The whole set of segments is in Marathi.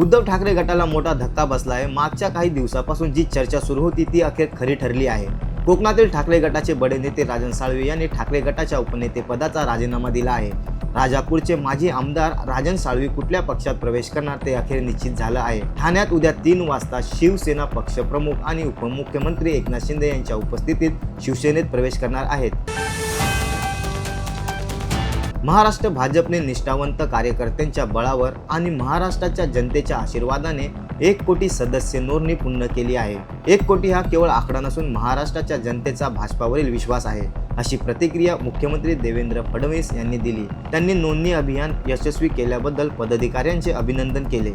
उद्धव ठाकरे गटाला मोठा धक्का बसला आहे मागच्या काही दिवसापासून जी चर्चा सुरू होती ती अखेर खरी ठरली आहे. कोकणातील ठाकरे गटाचे बडे नेते राजन साळवे यांनी ठाकरे गटाच्या उपनेतेपदाचा राजीनामा दिला आहे. राजापूरचे माजी आमदार राजन साळवी कुठल्या पक्षात प्रवेश करणार ते अखेर निश्चित झालं आहे. ठाण्यात उद्या तीन वाजता शिवसेना पक्षप्रमुख आणि उपमुख्यमंत्री एकनाथ शिंदे यांच्या उपस्थितीत शिवसेनेत प्रवेश करणार आहेत. महाराष्ट्र भाजपने निष्ठावंत कार्यकर्त्यांच्या बळावर आणि महाराष्ट्राच्या जनतेच्या आशीर्वादाने एक कोटी सदस्य नोंदणी पूर्ण केली आहे. एक कोटी हा केवळ आकडा नसून महाराष्ट्राच्या जनतेचा भाजपावरील विश्वास आहे अशी प्रतिक्रिया मुख्यमंत्री देवेंद्र फडणवीस यांनी दिली. त्यांनी नोंदणी अभियान यशस्वी केल्याबद्दल पदाधिकाऱ्यांचे अभिनंदन केले.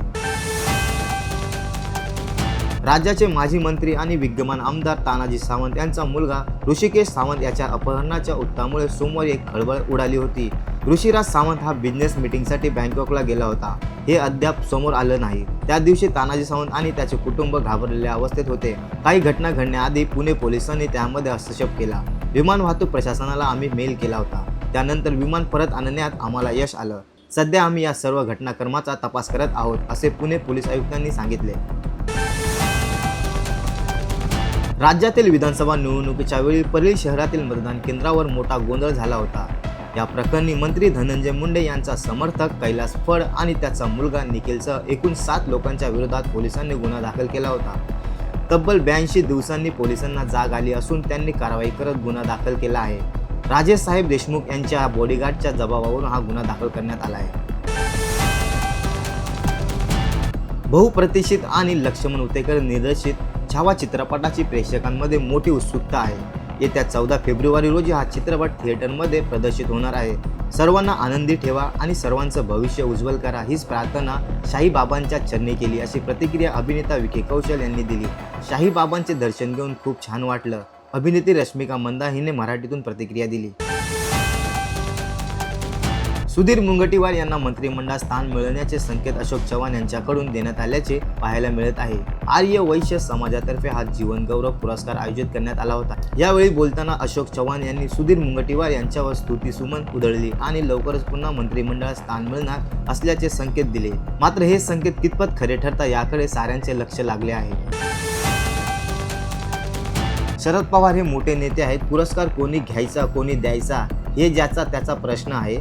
राज्याचे माजी मंत्री आणि विद्यमान आमदार तानाजी सावंत यांचा मुलगा ऋषिकेश सावंत याच्या अपहरणाच्या उत्तामुळे सोमवारी एक खळबळ उडाली होती. ऋषिराज सावंत हा बिझनेस मीटिंगसाठी बँकॉकला गेला होता. हे अद्याप समोर आलं नाही. त्या दिवशी तानाजी सावंत आणि त्याचे कुटुंब घाबरलेल्या अवस्थेत होते. काही घटना घडण्याआधी पुणे पोलिसांनी त्यामध्ये हस्तक्षेप केला. विमान वाहतूक प्रशासनाला आम्ही मेल केला होता. त्यानंतर विमान परत आणण्यात आम्हाला यश आलं. सध्या आम्ही या सर्व घटनाक्रमाचा तपास करत आहोत असे पुणे पोलीस आयुक्तांनी सांगितले. राज्यातील विधानसभा निवडणुकीच्या वेळी परळी शहरातील मतदान केंद्रावर मोठा गोंधळ झाला होता. या प्रकरणी मंत्री धनंजय मुंडे यांचा समर्थक कैलास फड आणि त्याचा मुलगा निखिलसह एकूण सात लोकांच्या विरोधात पोलिसांनी गुन्हा दाखल केला होता. तब्बल ब्याऐंशी दिवसांनी पोलिसांना जाग आली असून त्यांनी कारवाई करत गुन्हा दाखल केला आहे. राजेश साहेब देशमुख यांच्या बॉडीगार्डच्या जबाबावरून हा गुन्हा दाखल करण्यात आला आहे. बहुप्रतिष्ठित आणि लक्ष्मण उतेकर निर्देशित छावा चित्रपटाची प्रेक्षकांमध्ये मोठी उत्सुकता आहे. येत्या चौदा फेब्रुवारी रोजी हा चित्रपट थिएटरमध्ये प्रदर्शित होणार आहे. सर्वांना आनंदी ठेवा आणि सर्वांचं भविष्य उज्ज्वल करा हीच प्रार्थना शाही बाबांच्या चरणी केली अशी प्रतिक्रिया अभिनेता विखे कौशल यांनी दिली. शाही बाबांचे दर्शन घेऊन खूप छान वाटलं. अभिनेत्री रश्मिका मंदा हिने मराठीतून प्रतिक्रिया दिली. सुधीर मुनगंटीवार यांना मंत्रिमंडळात स्थान मिळवण्याचे संकेत अशोक चव्हाण यांच्याकडून देण्यात आल्याचे पाहायला मिळत आहे. आर्य वैश्य समाजातर्फे हा जीवनगौरव पुरस्कार आयोजित करण्यात आला होता. यावेळी बोलताना अशोक चव्हाण यांनी सुधीर मुनगंटीवार यांच्यावर स्तुती सुमन उधळली आणि लवकरच पुन्हा मंत्रिमंडळात स्थान मिळणार असल्याचे संकेत दिले. मात्र हे संकेत कितपत खरे ठरता याकडे साऱ्यांचे लक्ष लागले आहे. शरद पवार हे मोठे नेते आहेत. पुरस्कार कोणी घ्यायचा कोणी द्यायचा हे ज्याचा त्याचा प्रश्न आहे.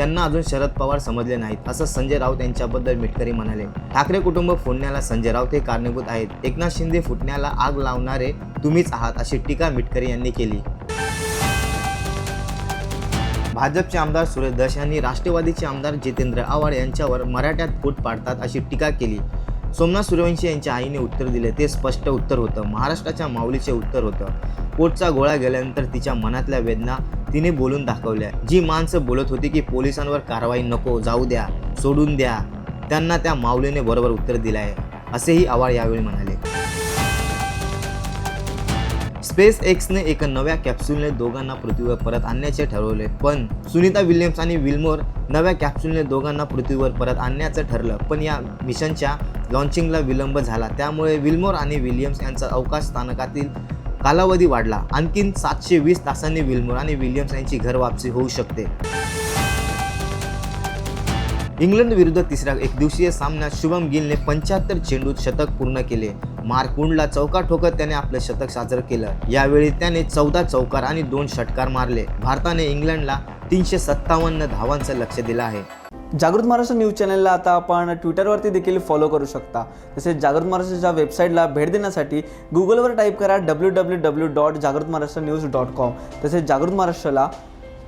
त्यांना अजून शरद पवार समजले नाहीत असं संजय राऊत यांच्याबद्दल मिटकरी म्हणाले. ठाकरे कुटुंब फोडण्याला संजय राऊत हे कारणीभूत आहेत. एकनाथ शिंदे फुटण्याला आग लावणारे तुम्हीच आहात अशी टीका मिटकरी यांनी केली. भाजपचे आमदार सुरेश दश यांनी राष्ट्रवादीचे आमदार जितेंद्र आव्हाड यांच्यावर मराठ्यात फूट पाडतात अशी टीका केली. सोमनाथ सूर्यवंशी यांच्या आईने उत्तर दिले. ते स्पष्ट उत्तर होतं. महाराष्ट्राच्या माऊलीचे उत्तर होतं. पोटचा गोळा गेल्यानंतर तिच्या मनातल्या वेदना तिने बोलून दाखवल्या. जी माणसं बोलत होती की पोलिसांवर कारवाई नको जाऊ द्या सोडून द्या त्यांना त्या माऊलीने बरोबर उत्तर दिलं आहे असेही आवाळ यावेळी म्हणाले. स्पेस एक्सने एका नव्या कॅप्सूलने दोघांना पृथ्वीवर परत आणण्याचे ठरवले पण सुनीता विल्यम्स आणि विल्मोर नव्या कॅप्सूलने दोघांना पृथ्वीवर परत आणण्याचं ठरलं पण या मिशनच्या लॉन्चिंगला विलंब झाला. त्यामुळे विल्मोर आणि विल्यम्स यांचा अवकाश स्थानकातील कालावधी वाढला. आणखीन सातशे वीस तासांनी विल्मोर आणि विल्यम्स यांची घर वापसी होऊ शकते. इंग्लंड विरुद्ध तिसऱ्या एकदिवसीय सामन्यात शुभम गिलने पंच्याहत्तर चेंडूत शतक पूर्ण केले. मार्कुंडला चौका ठोकत त्याने आपलं शतक साजरं केलं. यावेळी त्याने चौदा चौकार आणि दोन षटकार मारले. भारताने इंग्लंडला तीनशे सत्तावन्न धावांचं लक्ष दिलं आहे. जागृत महाराष्ट्र न्यूज चॅनलला आता आपण ट्विटरवरती देखील फॉलो करू शकता. तसेच जागृत महाराष्ट्राच्या वेबसाईटला भेट देण्यासाठी गुगलवर टाईप करा डब्ल्यू डब्ल्यू डब्ल्यू डॉट जागृत महाराष्ट्र न्यूज डॉट कॉम तसेच जागृत महाराष्ट्राला